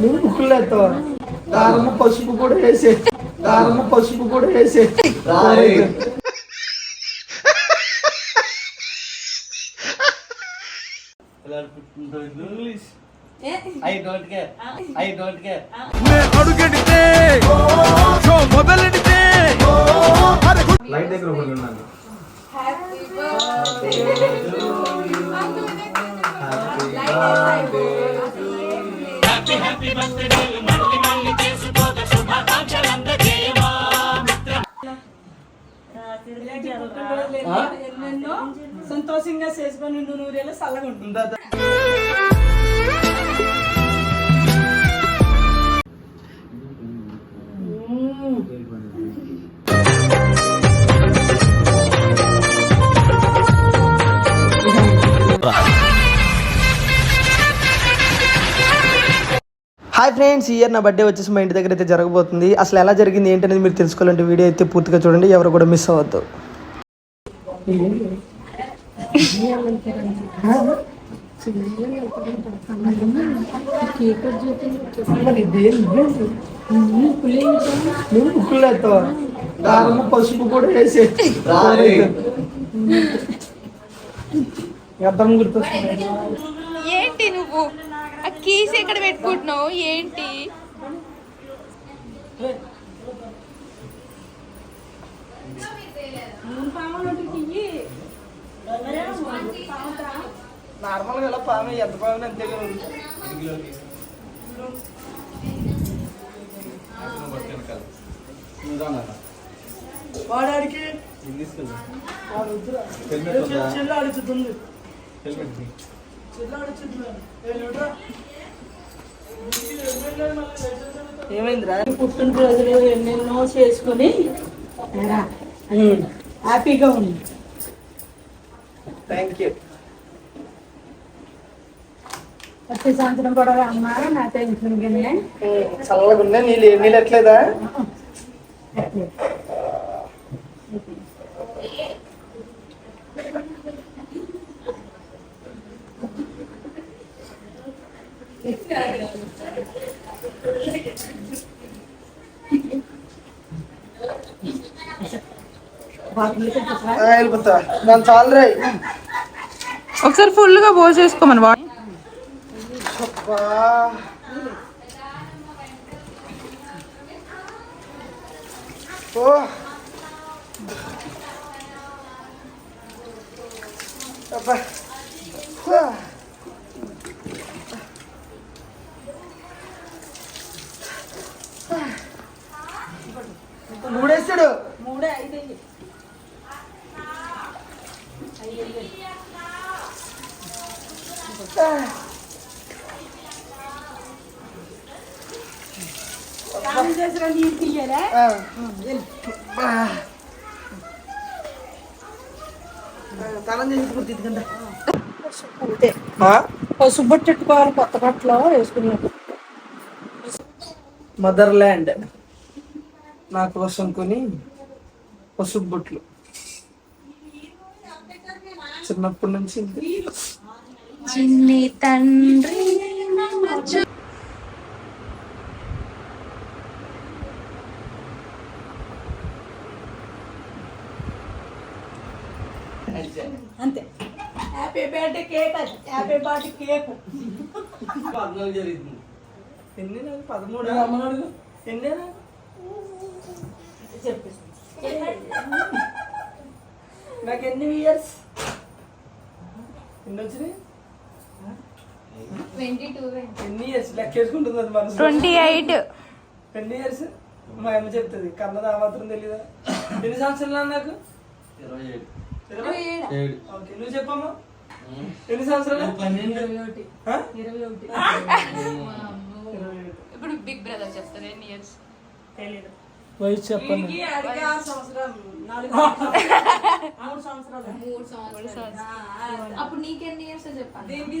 నువ్వు ముక్కులు ఎత్తావా దారము పసుపు కూడా వేసే. దారము పసుపు కూడా వేసే. English I don't care. I don't care. అడుగడితే show మొదలెడితే. లైట్ దగ్గర ఒకటి ఉన్నాను ఎన్నెన్నో సంతోషంగా చేసుకొని నువ్వు నూరేళ్ళు చల్లగా ఉంటుంది ఫ్రెండ్స్ ఈ ఇయర్ నా బర్త్డే వచ్చేసి మా ఇంటి దగ్గర అయితే జరగబోతుంది. అసలు ఎలా జరిగింది ఏంటనేది మీరు తెలుసుకోవాలంటే వీడియో అయితే పూర్తిగా చూడండి. ఎవరు కూడా మిస్ అవ్వద్దు. దారము పసుపు కూడా వేసే. అర్థం గుర్తొస్తుంది. ఏంటి నువ్వు? కీస్ ఎక్కడ పెట్టుకుంటున్నావు? ఏంటి? నార్మల్గా ఇలా పామే? ఎంత పామే అంతేగా ఉంది. వాడానికి వాడు ఏమైందిరా? పుట్టినరోజులు ఎన్నెన్నో చేసుకొని హ్యాపీగా ఉంది థ్యాంక్ యూ ప్రతి సంవత్సరం కూడా అమ్మ నా టెన్షన్ చల్లగా ఉందా? నీళ్ళు నీళ్ళు ఎట్లేదా? వెళ్ళిపోతా దాని చాలు ఒకసారి ఫుల్గా పోసేసుకోమని వా ఓ. స్నానం చేసి అంతే పసుపు పెట్టుకోవాలి కొత్త బట్టలు వేసుకున్నాడు మదర్ల్యాండ్ నా కోసం కొని పసుపు బొట్లు. చిన్నప్పటి నుంచి చిన్ని తండ్రి అంతే. హ్యాపీ బర్త్డే కేక్ అది. Happy birthday cake. ఎన్ని నాకు పదమూడు? ఎన్ని నాకు? చెప్పేసి నాకు ఎన్ని ఇయర్స్ ఎన్ని వచ్చినాయి? ఎన్ని ఇయర్స్ లెక్క వేసుకుంటుంది అది మనసు? ట్వంటీ ఎయిట్ ఎన్ని ఇయర్స్ మా అమ్మ చెప్తుంది కన్నది ఆ మాత్రం తెలీదా? ఎన్ని సంవత్సరాలు నాకు? ఇరవై ఓకే నువ్వు చెప్పమ్మా. ఎన్ని సంవత్సరాలు? ఇరవై ఒకటి. ఆ? ఇరవై ఒకటి. ఇరవై ఏడు. ఇప్పుడు బిగ్ బ్రదర్ చెప్తారు ఎన్ని ఇయర్స్ తెలియదు వయసు చెప్పండి. అప్పుడు నీకెన్ని ఇయర్స్ చెప్పాలి దీనికి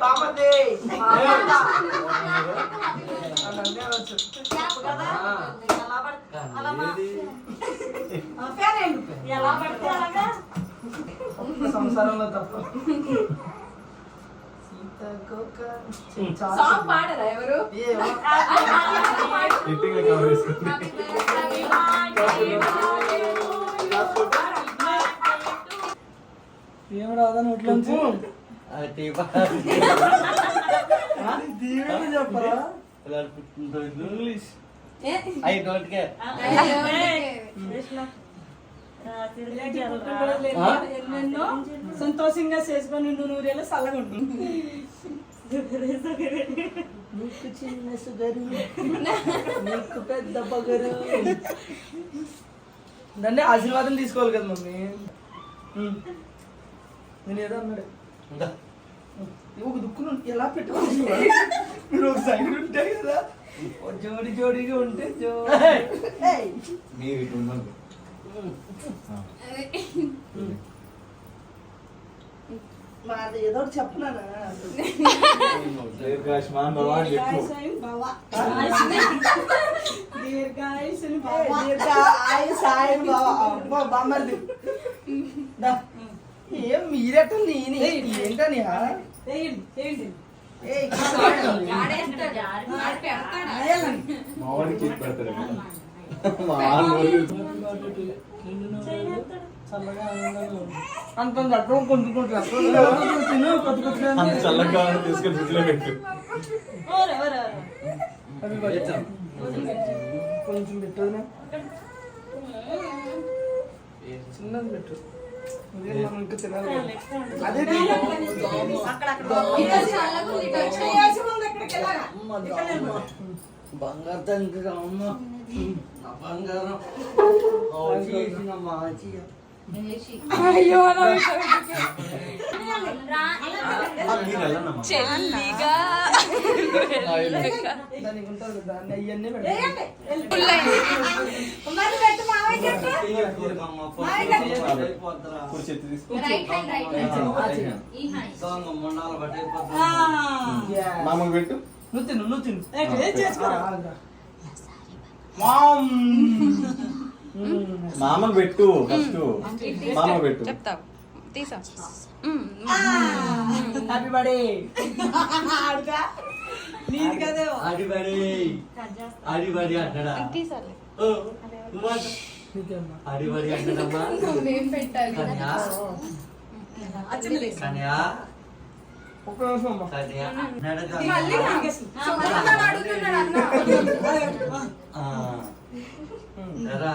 బామర్ది అలాగే వచ్చు. ఎలా పడితే అలాగా సంసారంలో తప్ప సాంగ్ పాడరా ఎవరు? ఏమో. ఎట్టిగా కవర్ చేసుకుంది ఏం? రాదా నోట్లోంచి దీవెన చెప్పరా ఇంగ్లీష్ ఐ డోంట్ కేర్ ఎన్నెన్నో సంతోషంగా చేసుకొని నువ్వు నూరేళ్ళు చల్లగా ఉంటుంది నీకు చిన్న సుగరు నీకు పెద్ద పగరు అంటే ఆశీర్వాదం తీసుకోవాలి కదా మమ్మీ. ఉమ్. నేను ఏదో అన్నాడు. ఒక దుక్కును ఎలా పెట్టుకోవచ్చు మీరు ఒక సైడ్ ఉంటాయి కదా. ఓ జోడి జోడిగా ఉంటే జో ఏయ్. మీరు ఇటు ఉండండి మాది ఏదో ఒకటి చెప్పనానా దీర్ఘాయుష్మాన్ భవ అని చెప్పు. దీర్ఘాయుషుని ఏ, భవ. దీర్ఘ ఆయు సాయం బావ అబ్బా బామ్మర్ది దా. ఏం మీరట నేను ఏంటని ఆ? వేయండి, వేయండి. ఏయ్, ఇక్కడ పెట్టండి. వేయాలండి. మా వాడికి కేక్ పెడతాడు మా ఉంది. అంత కొద్దిగా అంత చల్లగా కావాలని తీసుకొని ఫ్రిడ్జ్లో పెట్టు. ఓరే, ఓరే, ఓరే. అవి పట్టు. కొంచెం పెట్టదునా చిన్నది పెట్టు. బంగారు తండ్రి రామ్మ నా బంగారం. చేసిన మాచి అయ్యో చెల్లిగా. పెట్టు పెట్టు. నువ్వు తిను నువ్వు తిను. ఏంటి, ఏం చేసుకోరా? ఆ, ఆగురా. మామ్. మ్మ్. మామకు పెట్టు ఫస్ట్ పెట్టు చెప్తావు తీసా. Happy birthday. నీది అంటాడా తీసాలి అంటాడమ్మా పెట్టాలి కన్యా. కన్యా అమ్మా. కన్యా.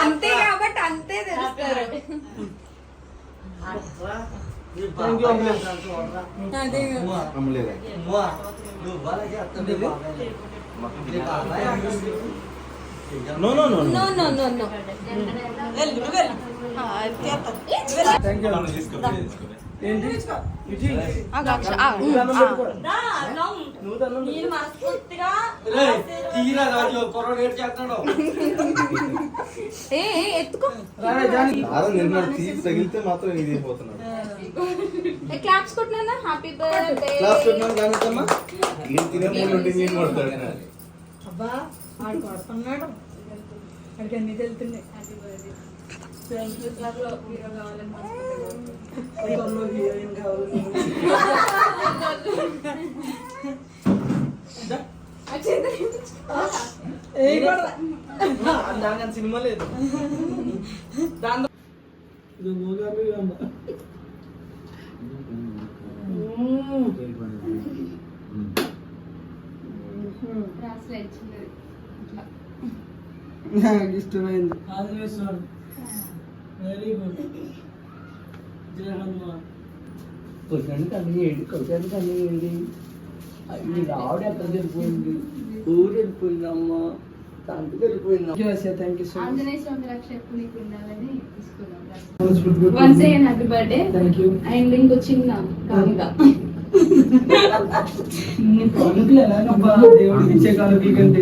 అంతే కాబట్టి అంతే తెలుస్తారు ఏంటి నేను. మనస్ఫూర్తిగా ఏ ఏ, ఎత్తుకో. తగిలితే మాత్రం ఇది అయిపోతున్నాడు క్లాప్స్ కొట్టినా హ్యాపీ బర్త్డే క్లాస్ పెట్టినాను కానీ కమ్మా ఈయన తినే మూడు ఉండి నేను కొడతాడు అబ్బా ఆడు కొడుతున్నాడు. వాడికి అన్ని తెలుతున్నాయి. త్రికోణంలో హీరోయిన్ కావాలి దా. ఏయ్ కూడా. దాని సినిమా లేదు. నాకు ఇష్టమైంది ఆదివేశ్వరుడు वेरी गुड जय हनुमान పుట్టడానికి అన్ని ఏడు కొట్టడానికి అన్ని ఏడి ఈ ఆవిడ ఎక్కడ వెళ్ళిపోయింది ఊరు వెళ్ళిపోయిందమ్మా తండ్రి వెళ్ళిపోయిందా thank you so Anjaneya Swamy రక్షకు నీకు ఉండాలని తీసుకున్నాం once again happy birthday thank you and ఇంకో చిన్న కానుక కానుకలు ఎలా దేవుడికి ఇచ్చే కానుకలు కంటే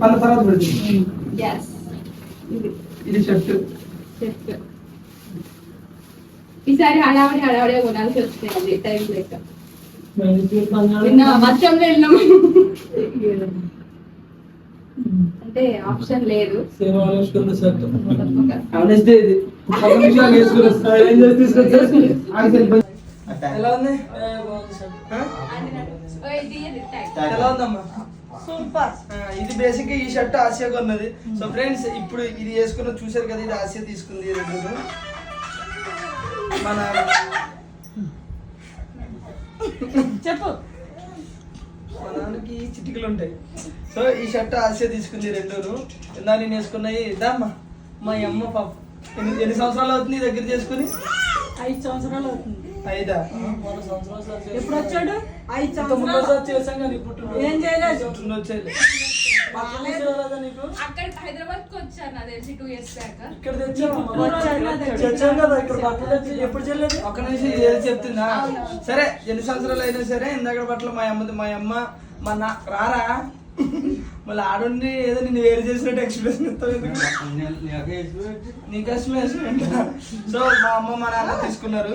పల తర్వాత పెడుతుంది yes ఇది షర్ట్. చెప్ ఈసారి హడావడి హడావడిగా కొనాల్సి వచ్చింది టైం లేక. నిన్న వర్షంలో వెళ్ళినాం అంటే ఆప్షన్ లేదు. ఎలా ఉంది? ఎలా ఉందమ్మా? సూపర్ ఇది బేసిక్ ఈ షర్ట్ ఆసియా కొన్నది సో ఫ్రెండ్స్ ఇప్పుడు ఇది వేసుకున్న చూసారు కదా ఇది ఆసియా తీసుకుంది రెండు. మన చెప్పు. మా నాన్నకి చిటికలు ఉంటాయి. సో ఈ షర్ట్ ఆసియా తీసుకుంది రెండును ఇందా నేను వేసుకున్నాయి దామ్మా మా అమ్మ పాప. ఎన్ని ఎన్ని సంవత్సరాలు అవుతుంది దగ్గర చేసుకుని? ఐదు సంవత్సరాలు అవుతుంది. ఐదా? ఎప్పుడు వచ్చాడు ఐదు సంవత్సరాలు. కానీ ఇప్పుడు ఏం చేయలేదు. అక్కడ హైదరాబాద్కి వచ్చాను టూ ఇయర్స్ బ్యాక్. ఇక్కడ కదా బట్టలు తెచ్చి ఎప్పుడు చెల్లెది? ఒక్క నిమిషం ఏది చెప్తుందా? సరే ఎన్ని సంవత్సరాలు అయినా సరే ఇందాక బట్టలు మా అమ్మది మా అమ్మ మా నా రారా? మళ్ళీ ఆడుండి ఏదో నేను వేరు చేసినట్టు ఎక్స్ప్రెషన్ ఇస్తావు? నీకు ఎక్స్ప్రెషన్ సో మా అమ్మ మా నాన్న తీసుకున్నారు.